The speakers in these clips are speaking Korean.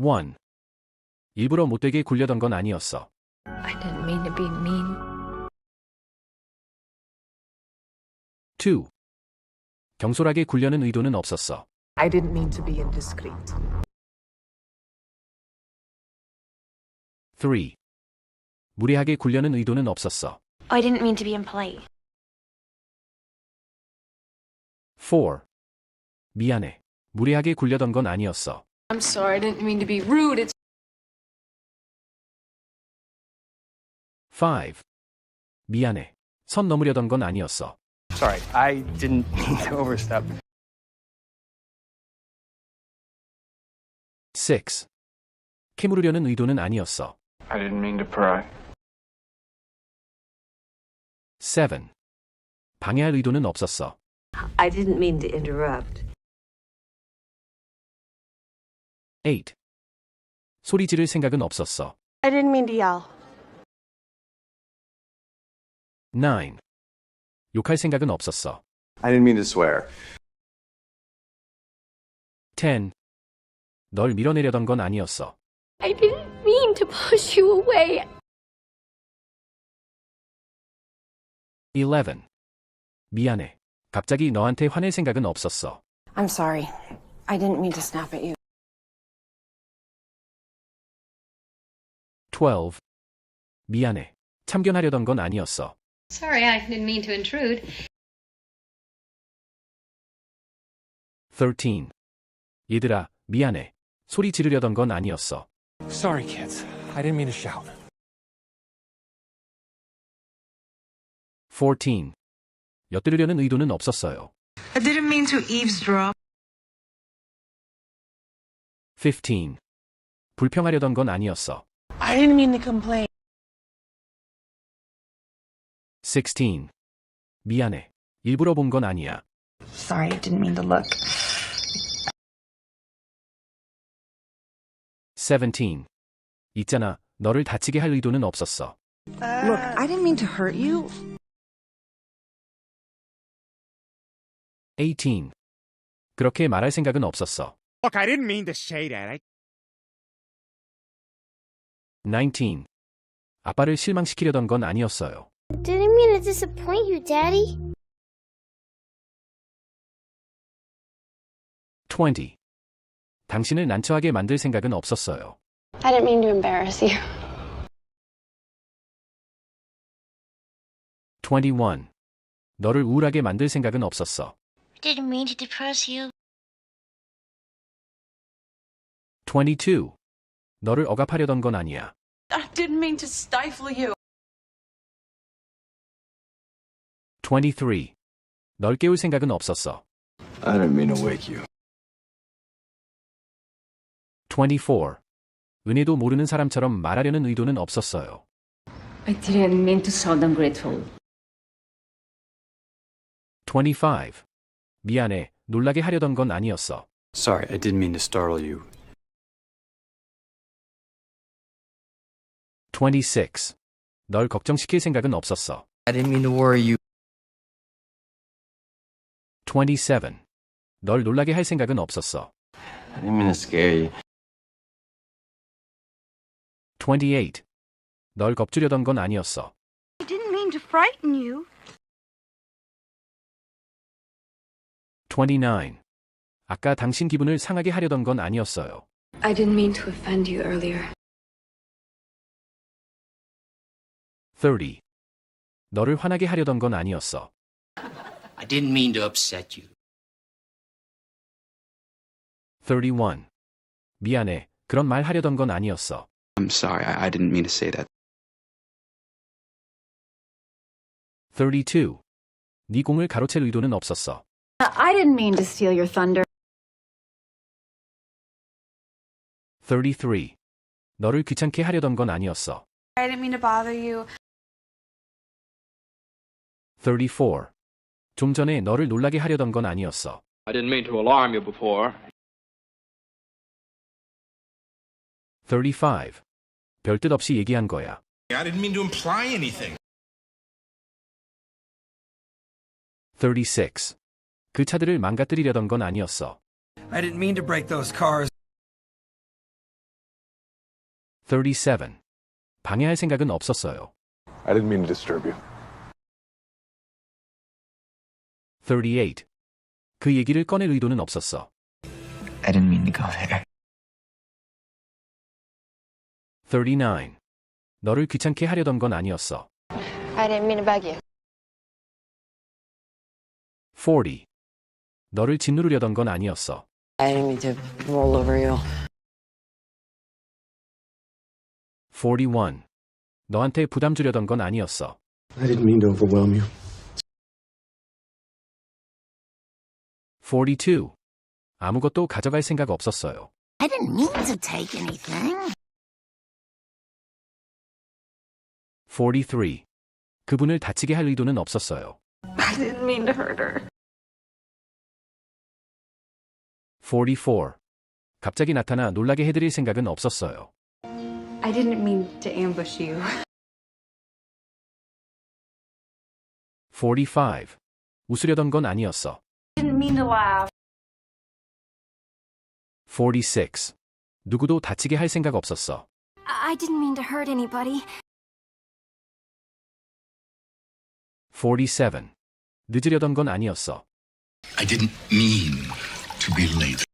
1. 일부러 못되게 굴려던 건 아니었어. I didn't mean to be mean. 2. 경솔하게 굴려는 의도는 없었어. I didn't mean to be indiscreet. 3. 무례하게 굴려는 의도는 없었어. I didn't mean to be impolite. 4. 미안해. 무례하게 굴려던 건 아니었어. I'm sorry, I didn't mean to be rude. It's 5. 미안해. 선 넘으려던 건 아니었어. Sorry, I didn't mean to overstep. 6. 캐물으려는 의도는 아니었어. I didn't mean to pry. 7. 방해할 의도는 없었어. I didn't mean to interrupt. 8. 소리 지를 생각은 없었어. I didn't mean to yell. 9. 욕할 생각은 없었어. I didn't mean to swear. 10. 널 밀어내려던 건 아니었어. I didn't mean to push you away. 11. 미안해. 갑자기 너한테 화낼 생각은 없었어. I'm sorry. I didn't mean to snap at you. 12. 미안해. 참견하려던 건 아니었어. Sorry, I didn't mean to intrude. 13. 얘들아, 미안해. 소리 지르려던 건 아니었어. Sorry, kids. I didn't mean to shout. 14. 엿들으려는 의도는 없었어요. I didn't mean to eavesdrop. 15. 불평하려던 건 아니었어. I didn't mean to complain. 16. 미안해. 일부러 본 건 아니야. Sorry, I didn't mean to look. 17. 있잖아. 너를 다치게 할 의도는 없었어. Look, I didn't mean to hurt you. 18. 그렇게 말할 생각은 없었어. Look, I didn't mean to say that. I... 19. 아빠를 실망시키려던 건 아니었어요. Didn't mean to disappoint you, Daddy. 20. 당신을 난처하게 만들 생각은 없었어요. I didn't mean to embarrass you. 21. 너를 우울하게 만들 생각은 없었어. Didn't mean to depress you. 22. 너를 억압하려던 건 아니야. I didn't mean to stifle you. 23. 널 깨울 생각은 없었어. I didn't mean to wake you. 24. 은혜도 모르는 사람처럼 말하려는 의도는 없었어요. I didn't mean to sound ungrateful. 25. 미안해. 놀라게 하려던 건 아니었어. Sorry, I didn't mean to startle you. 26. 널 걱정시킬 생각은 없었어. I didn't mean to worry you. 27. 널 놀라게 할 생각은 없었어. I didn't mean to scare you. 28. 널 겁주려던 건 아니었어. I didn't mean to frighten you. 29. 아까 당신 기분을 상하게 하려던 건 아니었어요. I didn't mean to offend you earlier. 30. 너를 화나게 하려던 건 아니었어. I didn't mean to upset you. 31. 미안해. 그런 말 하려던 건 아니었어. I'm sorry, I, I didn't mean to say that. 32. 네 공을 가로챌 의도는 없었어. I didn't mean to steal your thunder. 33. 너를 귀찮게 하려던 건 아니었어. I didn't mean to bother you. 34. 좀 전에 너를 놀라게 하려던 건 아니었어. I didn't mean to alarm you before. 35. 별뜻 없이 얘기한 거야. I didn't mean to imply anything. 36. 그 차들을 망가뜨리려던 건 아니었어. I didn't mean to break those cars. 37. 방해할 생각은 없었어요. I didn't mean to disturb you. 38. 그 얘기를 꺼낼 의도는 없었어. I didn't mean to go there. 39. 너를 귀찮게 하려던 건 아니었어. I didn't mean to beg you. 40. 너를 짓누르려던 건 아니었어. I didn't mean to roll over you. 41. 너한테 부담 주려던 건 아니었어. I didn't mean to overwhelm you. 42. 아무것도 가져갈 생각 없었어요. I didn't mean to take anything. 43. 그분을 다치게 할 의도는 없었어요. I didn't mean to hurt her. 44. 갑자기 나타나 놀라게 해드릴 생각은 없었어요. I didn't mean to ambush you. 45. 웃으려던 건 아니었어. Didn't mean to laugh. 46. 누구도 다치게 할 생각 없었어. I didn't mean to hurt anybody. 47. 늦으려던 건 아니었어. I didn't mean to be late.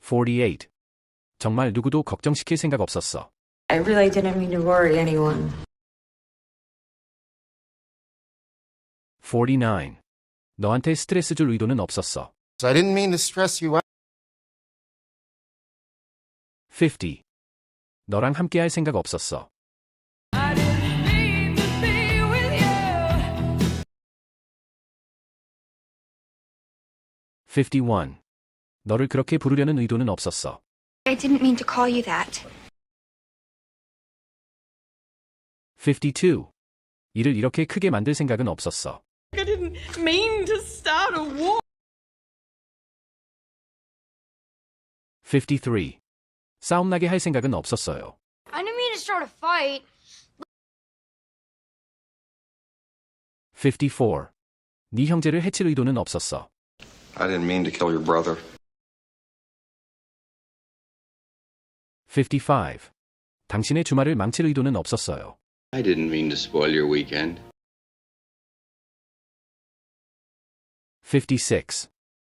48. 정말 누구도 걱정시킬 생각 없었어. I really didn't mean to worry anyone. 49. 너한테 스트레스 줄 의도는 없었어. I didn't mean to stress you out. 50. 너랑 함께 할 생각 없었어. 51. 너를 그렇게 부르려는 의도는 없었어. I didn't mean to call you that. 52. 일을 이렇게 크게 만들 생각은 없었어. I didn't mean to start a war. 53. 싸움 나게 할 생각은 없었어요. I didn't mean to start a fight. 54. 네 형제를 해칠 의도는 없었어. I didn't mean to kill your brother. 55. 당신의 주말을 망칠 의도는 없었어요. I didn't mean to spoil your weekend. 56.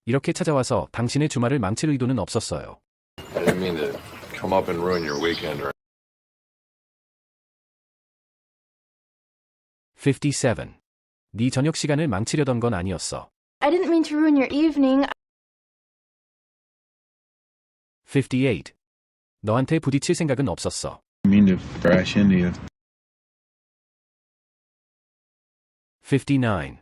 이렇게 찾아와서 당신의 주말을 망칠 의도는 없었어요. I didn't mean to come up and ruin your weekend or 57. 네 저녁 시간을 망치려던 건 아니었어. I didn't mean to ruin your evening. 58. 너한테 부딪힐 생각은 없었어. mean to crash into you. 59.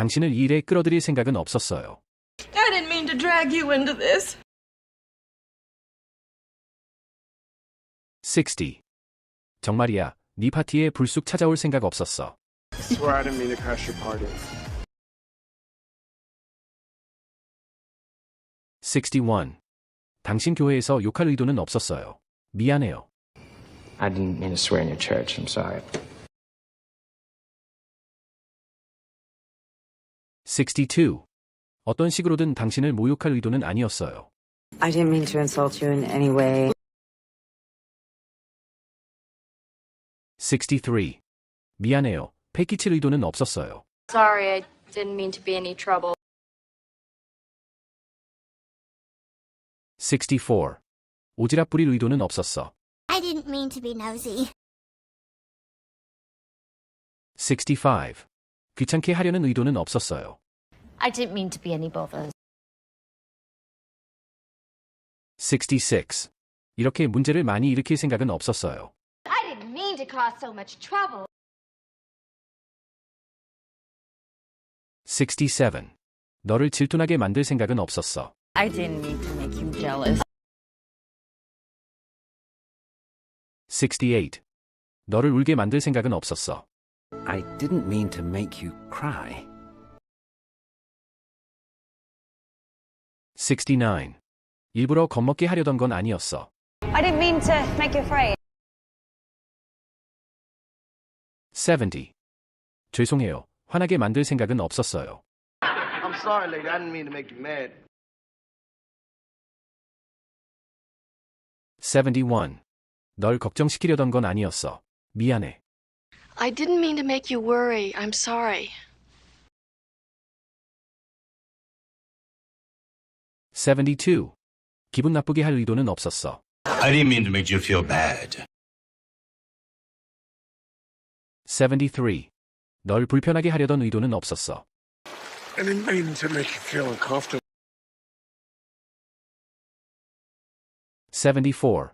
당신을 이 일에 끌어들일 생각은 없었어요. I didn't mean to drag you into this. 60. 정말이야, 네 파티에 불쑥 찾아올 생각 없었어. I swear I didn't mean to crash your party. 61. 당신 교회에서 욕할 의도는 없었어요. 미안해요. I didn't mean to swear in your church. I'm sorry. 62. 어떤 식으로든 당신을 모욕할 의도는 아니었어요. I didn't mean to insult you in any way. 63. 미안해요. 패기칠 의도는 없었어요. Sorry, I didn't mean to be any trouble. 64. 오지랖 부릴 의도는 없었어. I didn't mean to be nosy. 65. 귀찮게 하려는 의도는 없었어요. I didn't mean to be any bother. 66. 이렇게 문제를 많이 일으킬 생각은 없었어요. I didn't mean to cause so much trouble. 67. 너를 질투나게 만들 생각은 없었어. I didn't mean to make him jealous. 68. 너를 울게 만들 생각은 없었어. I didn't mean to make you cry. 69. 일부러 겁먹게 하려던 건 아니었어. I didn't mean to make you afraid. 70. 죄송해요. 화나게 만들 생각은 없었어요. I'm sorry, lady. I didn't mean to make you mad. 71. 널 걱정시키려던 건 아니었어. 미안해. I didn't mean to make you worry. I'm sorry. 72. 기분 나쁘게 할 의도는 없었어. I didn't mean to make you feel bad. 73. 널 불편하게 하려던 의도는 없었어. I didn't mean to make you feel uncomfortable. 74.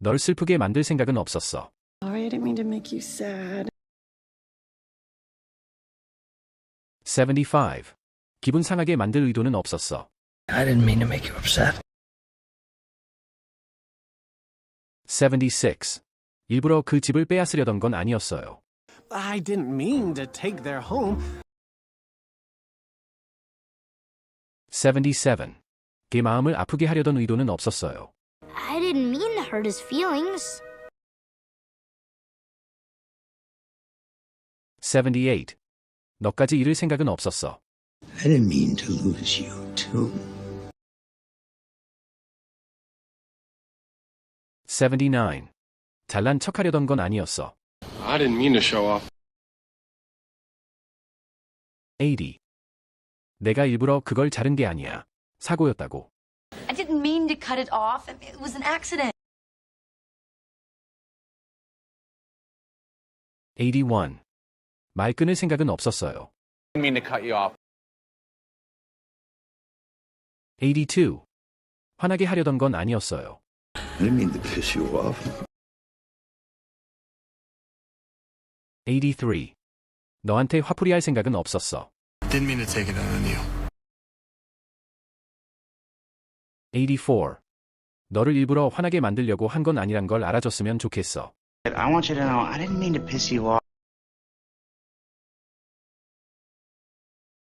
널 슬프게 만들 생각은 없었어. Sorry, I didn't mean to make you sad. 75. 기분 상하게 만들 의도는 없었어. I didn't mean to make you upset. 76. 일부러 그 집을 빼앗으려던 건 아니었어요. I didn't mean to take their home. 77. 걔 마음을 아프게 하려던 의도는 없었어요. I didn't mean to hurt his feelings. 78. 너까지 잃을 생각은 없었어. I didn't mean to lose you, too. 79. 잘난 척하려던 건 아니었어. I didn't mean to show off. 80. 내가 일부러 그걸 자른 게 아니야. 사고였다고. I didn't mean to cut it off. It was an accident. 81. 말 끊을 생각은 없었어요. I didn't mean to cut you off. 82. 화나게 하려던 건 아니었어요. I didn't mean to piss you off. 83. 너한테 화풀이 할 생각은 없었어. Didn't mean to take it out on you. 84. 너를 일부러 화나게 만들려고 한 건 아니란 걸 알아줬으면 좋겠어. I want you to know I didn't mean to piss you off.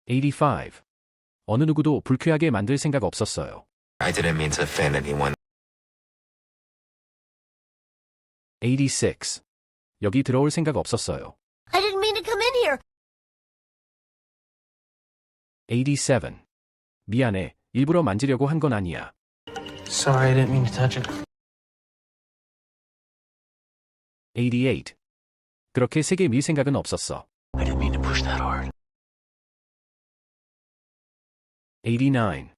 85. 어느 누구도 불쾌하게 만들 생각 없었어요. I didn't mean to offend anyone. 86. 여기 들어올 생각 없었어요. I didn't mean to come in here. 87. 미안해. 일부러 만지려고 한 건 아니야. Sorry, I didn't mean to touch it. 88. 그렇게 세게 밀 생각은 없었어. I didn't mean to push that hard. 89.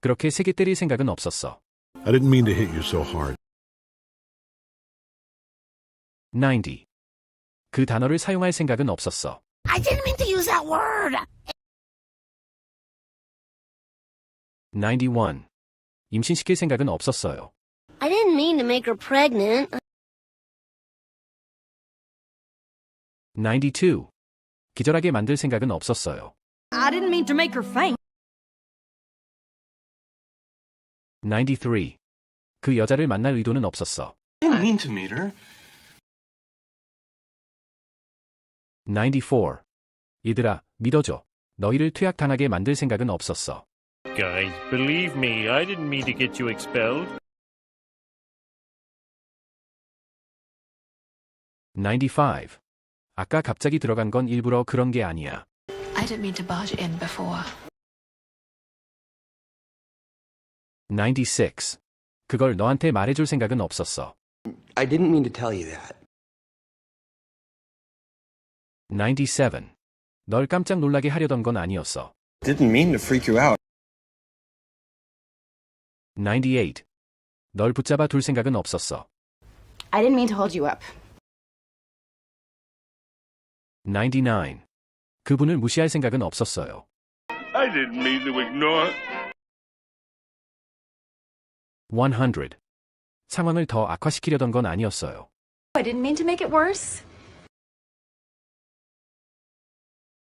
그렇게 세게 때릴 생각은 없었어. I didn't mean to hit you so hard. 90. 그 단어를 사용할 생각은 없었어. I didn't mean to use that word. 91. 임신시킬 생각은 없었어요. I didn't mean to make her pregnant. 92. 기절하게 만들 생각은 없었어요. I didn't mean to make her faint. 93. 그 여자를 만날 의도는 없었어. I didn't mean to meet her. 94. 얘들아, 믿어줘. 너희를 퇴학당하게 만들 생각은 없었어. Guys, believe me, I didn't mean to get you expelled. 95. 아까 갑자기 들어간 건 일부러 그런 게 아니야. I didn't mean to barge in before. 96. 그걸 너한테 말해줄 생각은 없었어. I didn't mean to tell you that. 97. 널 깜짝 놀라게 하려던 건 아니었어. Didn't mean to freak you out. 98. 널 붙잡아 둘 생각은 없었어. I didn't mean to hold you up. 99. 그분을 무시할 생각은 없었어요. I didn't mean to ignore. 100. 상황을 더 악화시키려던 건 아니었어요. I didn't mean to make it worse.